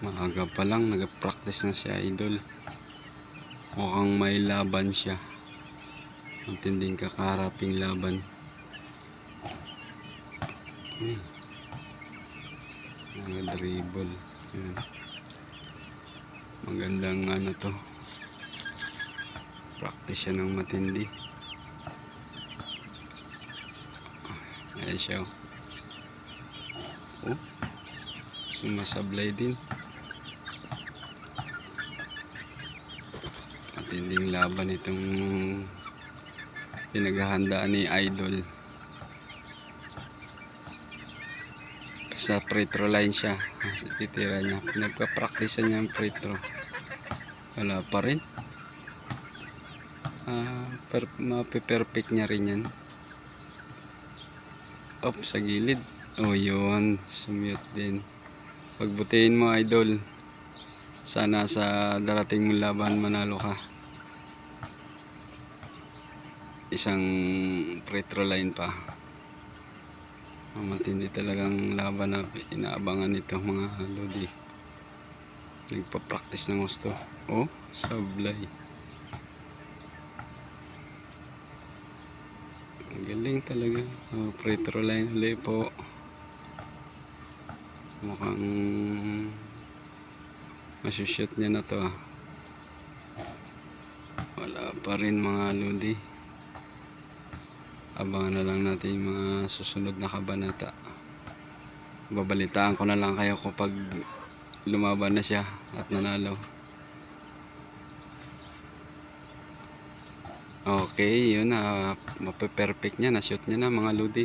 Maaga pa lang, nag-practice na si Idol. Mukhang may laban siya. Matinding kakaraping laban. Ay. Mga dribble. Yan. Magandang ano to. Practice siya ng matindi. Ayan siya. oh. Oh. Sumasablay din. Matinding laban itong pinaghahandaan ni Idol. Sa free throw line siya. Sa titira niya. Pinagpa-practice niya ang free throw. Wala pa rin. Ah, per mape-perfect niya rin yan. Up sa gilid. Oh, yun. Sumute din. Pagbutihin mo, idol. Sana sa darating mong laban manalo ka. Isang free throw line pa. Matindi talagang laban na inaabangan nito mga lodi. Nagpa-practice ng gusto. Oh, sablay. Galing talaga. Oh, free throw line ulit po. Mukhang masushoot niya na to ah. Wala pa rin mga lodi. Abangan na lang natin yung mga susunod na kabanata. Babalitaan ko na lang kayo kapag lumaban na siya at nanalo. Okay, yun na. Mape-perfect niya. Na-shoot niya na mga lodi.